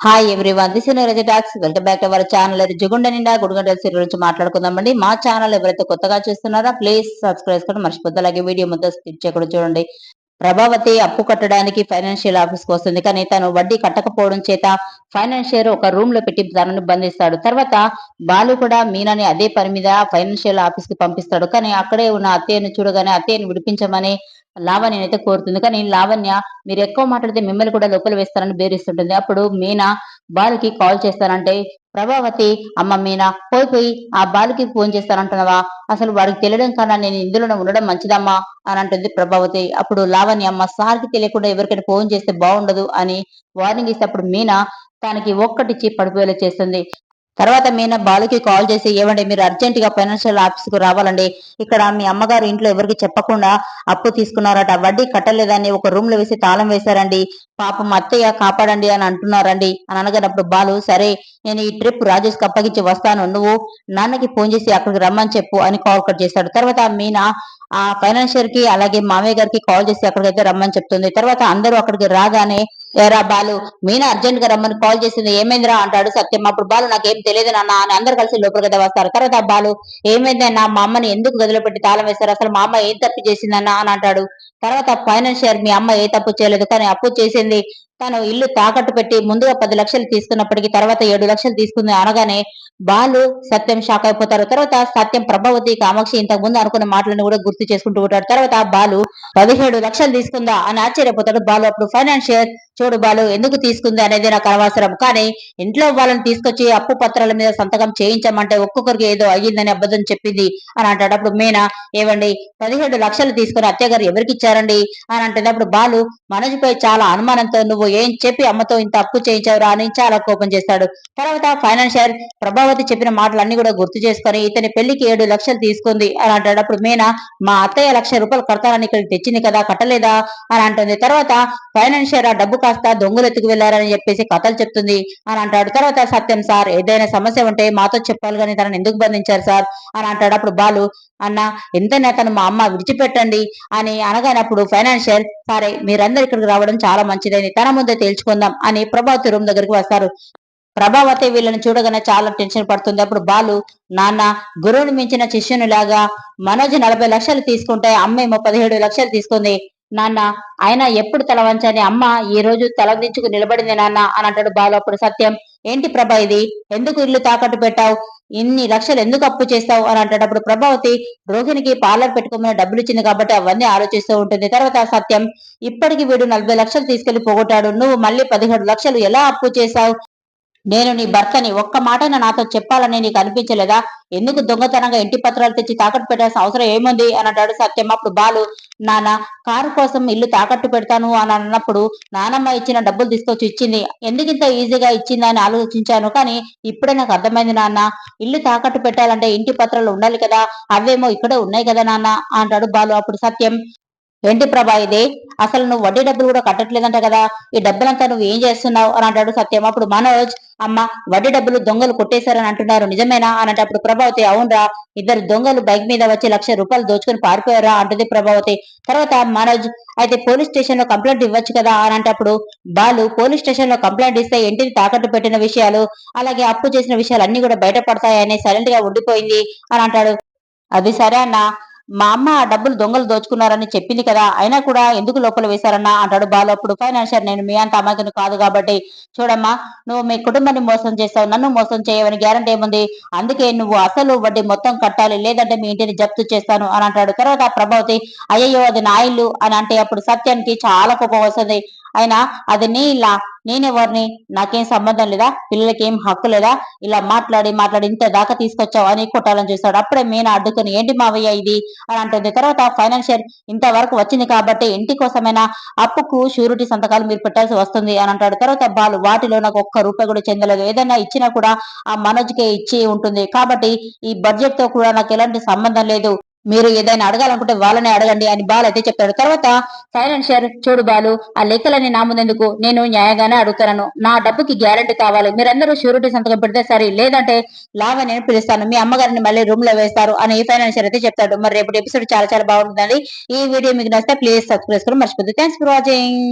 Hi everyone this Raja talks welcome back to our channel అది జుగుండ నిండా గుడిగంటల గురించి మాట్లాడుకుందామండి. మా ఛానల్ ఎవరైతే కొత్తగా చూస్తున్నారో ప్లీజ్ సబ్స్క్రైబ్ చేసుకోండి మర్చిపోతే అలాగే వీడియో మొత్తం స్కిప్ చేయకుండా చూడండి. ప్రభావతి అప్పు కట్టడానికి ఫైనాన్షియల్ ఆఫీస్కు వస్తుంది. కానీ తను వడ్డీ కట్టకపోవడం చేత ఫైనాన్షియర్ ఒక రూమ్లో పెట్టి తనను బంధిస్తాడు తర్వాత బాలు కూడా మీనాని అదే పని మీద ఫైనాన్షియల్ ఆఫీస్కి పంపిస్తాడు. కానీ అక్కడే ఉన్న అత్తయ్యను చూడగానే అత్తయ్యను విడిపించమని లావణ్యనైతే అయితే కోరుతుంది. కానీ లావణ్య మీరు ఎక్కువ మాట్లాడితే మిమ్మల్ని కూడా లోపల వేస్తారని బేరిస్తుంటుంది. అప్పుడు మీనా బాలుకి కాల్ చేస్తానంటే ప్రభావతి అమ్మ మీనా పోయి పోయి ఆ బాలుకి ఫోన్ చేస్తానంటున్నావా? అసలు వాడికి తెలియడం కన్నా నేను ఇందులోనే ఉండడం మంచిదమ్మా అని అంటుంది ప్రభావతి. అప్పుడు లావణ్య అమ్మ సార్కి తెలియకుండా ఎవరికైనా ఫోన్ చేస్తే బాగుండదు అని వార్నింగ్ ఇస్తే అప్పుడు మీనా తనకి ఒక్కటిచ్చి పడిపోయేలా చేస్తుంది. తర్వాత మీనా బాలుకి కాల్ చేసి ఏమండి మీరు అర్జెంట్గా ఫైనాన్షియల్ ఆఫీస్కు రావాలండి. ఇక్కడ మీ అమ్మగారు ఇంట్లో ఎవరికి చెప్పకుండా అప్పు తీసుకున్నారట. వడ్డీ కట్టలేదని ఒక రూమ్లో వేసి తాళం వేశారండి. పాపం అత్తయ్య కాపాడండి అని అంటున్నారండి. అని అనగానప్పుడు బాలు సరే నేను ఈ ట్రిప్ రాజేష్కి అప్పగించి వస్తాను. నువ్వు నాన్నకి ఫోన్ చేసి అక్కడికి రమ్మని చెప్పు అని కాల్ కట్ చేశాడు. తర్వాత మీనా ఆ ఫైనాన్షియర్కి అలాగే మామయ్య గారికి కాల్ చేసి అక్కడికైతే రమ్మని చెప్తుంది. తర్వాత అందరూ అక్కడికి రాగానే ఏరా బాలు మీనా అర్జెంట్గా రమ్మని కాల్ చేసింది. ఏమైందిరా అంటాడు సత్యం అప్పుడు బాలు నాకేం తెలియదు నాన్న అని అందరు కలిసి లోపలికి వస్తారు. తర్వాత బాలు ఏమైందన్నా మా అమ్మని ఎందుకు గదిలో పెట్టి తాళం వేస్తారు అసలు మా అమ్మ ఏం తప్పు చేసిందన్నా అని అంటాడు. తర్వాత ఫైనాన్షియర్ మీ అమ్మ ఏ తప్పు చేయలేదు. కానీ అప్పు చేసింది. తను ఇల్లు తాకట్టు పెట్టి ముందుగా పది లక్షలు తీసుకున్నప్పటికీ తర్వాత ఏడు లక్షలు తీసుకుంది అనగానే బాలు సత్యం షాక్ అయిపోతారు. తర్వాత సత్యం ప్రభావతి కామాక్షి ఇంతకు ముందు అనుకున్న మాటలను కూడా గుర్తు చేసుకుంటూ ఉంటాడు. తర్వాత బాలు పదిహేడు లక్షలు తీసుకుందా అని ఆశ్చర్యపోతాడు బాలు. అప్పుడు ఫైనాన్షియర్ చూడు బాలు ఎందుకు తీసుకుంది అనేది నాకు అనవసరం. కానీ ఇంట్లో వాళ్ళని తీసుకొచ్చి అప్పు పత్రాల మీద సంతకం చేయించమంటే ఒక్కొక్కరికి ఏదో అయ్యిందని అబద్ధం చెప్పింది అని అంటేటప్పుడు మీనా ఏవండి? పదిహేడు లక్షలు తీసుకుని అత్తయ్య గారు ఎవరికి ఇచ్చారండి? అని అంటేటప్పుడు బాలు మనోజ్పై చాలా అనుమానంతో నువ్వు ఏం చెప్పి అమ్మతో ఇంత అప్పు చేయించావురా? అని చాలా కోపం చేస్తాడు. తర్వాత ఫైనాన్షియర్ ప్రభావతి చెప్పిన మాటలన్నీ కూడా గుర్తు చేసుకొని ఇతని పెళ్ళికి ఏడు లక్షలు తీసుకుంది అని అంటేటప్పుడు మీనా మా అత్తయ్య లక్ష రూపాయలు కడతానని ఇక్కడికి తెచ్చింది కదా కట్టలేదా? అని అంటుంది. తర్వాత ఫైనాన్షియర్ ఆ డబ్బు కాస్త దొంగలెత్తుకు వెళ్ళారని చెప్పేసి కథలు చెప్తుంది అని అంటాడు. తర్వాత సత్యం సార్ ఏదైనా సమస్య ఉంటే మాతో చెప్పాలి కానీ తనని ఎందుకు బంధించారు సార్? అని అంటాడు. అప్పుడు బాలు అన్న ఎంతైనా తను మా అమ్మ విడిచిపెట్టండి అని అనగానప్పుడు ఫైనాన్షియల్ సరే మీరందరు ఇక్కడికి రావడం చాలా మంచిదని తన ముందే తేల్చుకుందాం అని ప్రభావతి రూమ్ దగ్గరికి వస్తారు. ప్రభావతి వీళ్ళని చూడగానే చాలా టెన్షన్ పడుతుంది. అప్పుడు బాలు నాన్న గురువుని మించిన శిష్యుని లాగా మనోజ్ నలభై లక్షలు తీసుకుంటే అమ్మేమో పదిహేడు లక్షలు తీసుకుంది. నాన్న ఆయన ఎప్పుడు తల వంచని అమ్మ ఈ రోజు తలదించుకు నిలబడింది నాన్న అని అంటాడు బాలు అప్పుడు సత్యం. ఏంటి ప్రభ ఇది? ఎందుకు ఇల్లు తాకట్టు పెట్టావు? ఇన్ని లక్షలు ఎందుకు అప్పు చేస్తావు? అని అంటేటప్పుడు ప్రభావతి రోహిణికి పార్లర్ పెట్టుకోమని డబ్బులు ఇచ్చింది కాబట్టి అవన్నీ ఆలోచిస్తూ ఉంటుంది. తర్వాత సత్యం ఇప్పటికి వీడు నలభై లక్షలు తీసుకెళ్ళి పోగొట్టాడు. నువ్వు మళ్ళీ పదిహేడు లక్షలు ఎలా అప్పు చేశావు? నేను నీ భర్తని ఒక్క మాటైనా నాతో చెప్పాలని నీకు అనిపించలేదా? ఎందుకు దొంగతనంగా ఇంటి పత్రాలు తెచ్చి తాకట్టు పెట్టాల్సిన అవసరం ఏముంది? అని అంటాడు సత్యం అప్పుడు బాలు నాన్న కారు కోసం ఇల్లు తాకట్టు పెడతాను అని అన్నప్పుడు నానమ్మ ఇచ్చిన డబ్బులు తీసుకొచ్చి ఇచ్చింది. ఎందుకు ఇంత ఈజీగా ఇచ్చింది? అని ఆలోచించాను. కానీ ఇప్పుడే నాకు అర్థమైంది నాన్న ఇల్లు తాకట్టు పెట్టాలంటే ఇంటి పత్రాలు ఉండాలి కదా. అవేమో ఇక్కడే ఉన్నాయి కదా నాన్న అంటాడు బాలు. అప్పుడు సత్యం ఏంటి ప్రభా ఇది? అసలు నువ్వు వడ్డీ డబ్బులు కూడా కట్టట్లేదంట కదా. ఈ డబ్బులంతా నువ్వు ఏం చేస్తున్నావు? అని అంటాడు సత్యం. అప్పుడు మనోజ్ అమ్మ వడ్డీ డబ్బులు దొంగలు కొట్టేశారని అంటున్నారు. నిజమేనా? అని అప్పుడు ప్రభావతి అవునరా ఇద్దరు దొంగలు బైక్ మీద వచ్చి లక్ష రూపాయలు దోచుకుని పారిపోయారా? అంటుంది ప్రభావతి. తర్వాత మనోజ్ అయితే పోలీస్ స్టేషన్లో కంప్లైంట్ ఇవ్వచ్చు కదా? అని అంటప్పుడు బాలు పోలీస్ స్టేషన్లో కంప్లైంట్ ఇస్తే ఇంటిని తాకట్టు పెట్టిన విషయాలు? అలాగే అప్పు చేసిన విషయాలు అన్ని కూడా బయటపడతాయని సైలెంట్గా ఉండిపోయింది అని అంటాడు. అది సరే అన్న. మా అమ్మ ఆ డబ్బులు దొంగలు దోచుకున్నారని చెప్పింది కదా అయినా కూడా ఎందుకు లోపల వేశారన్నా? అంటాడు బాలు. అప్పుడు ఫైనాన్షియర్ నేను మీ అంత అమాయకుని కాదు కాబట్టి. చూడమ్మా నువ్వు మీ కుటుంబాన్ని మోసం చేస్తావు నన్ను మోసం చేయవని గ్యారంటీ ఏముంది? అందుకే నువ్వు అసలు వడ్డీ మొత్తం కట్టాలి లేదంటే మీ ఇంటిని జప్తు చేస్తాను అని అంటాడు. తర్వాత ప్రభావతి అయ్యయ్యో అది నా ఇల్లు అని అంటే అప్పుడు సత్యానికి చాలా కోపం వస్తుంది. అయినా అది నీ ఇలా నేనెవరిని నాకేం సంబంధం లేదా? పిల్లలకి ఏం హక్కు లేదా? ఇలా మాట్లాడి మాట్లాడి ఇంత దాకా తీసుకొచ్చావు అని కొట్టాలని చూస్తాడు అప్పుడే మీనా అడ్డుకుని ఏంటి మావయ్య ఇది? అని అంటుంది. తర్వాత ఫైనాన్షియల్ ఇంతవరకు వచ్చింది కాబట్టి ఇంటి కోసమైనా అప్పుకు షూరిటీ సంతకాలు మీరు పెట్టాల్సి వస్తుంది అని అంటాడు. తర్వాత బాలు వాటిలో నాకు ఒక్క రూపాయి కూడా చెందలేదు. ఏదైనా ఇచ్చినా కూడా ఆ మనోజ్కే ఇచ్చి ఉంటుంది. కాబట్టి ఈ బడ్జెట్తో కూడా నాకు ఎలాంటి సంబంధం లేదు. మీరు ఏదైనా అడగాలనుకుంటే వాళ్ళని అడగండి అని బాలు అయితే చెప్తాడు తర్వాత ఫైనాన్షియర్ చూడు బాలు ఆ లెక్కలని నా ముందెందుకు? నేను న్యాయంగానే అడుగుతాను నా డబ్బుకి గ్యారంటీ కావాలి. మీరందరూ షూరిటీ సంతకం పెడితే సరే. లేదంటే లాగా నేను పిలుస్తాను. మీ అమ్మగారిని మళ్ళీ రూమ్లో వేస్తారు అని ఫైనాన్షియర్ అయితే చెప్తాడు. మరి రేపు ఎపిసోడ్ చాలా చాలా బాగుంటుందండి. ఈ వీడియో మీకు నచ్చితే ప్లీజ్ సబ్స్క్రైబ్ చేసుకుని మర్చిపోద్దు. Thanks for watching.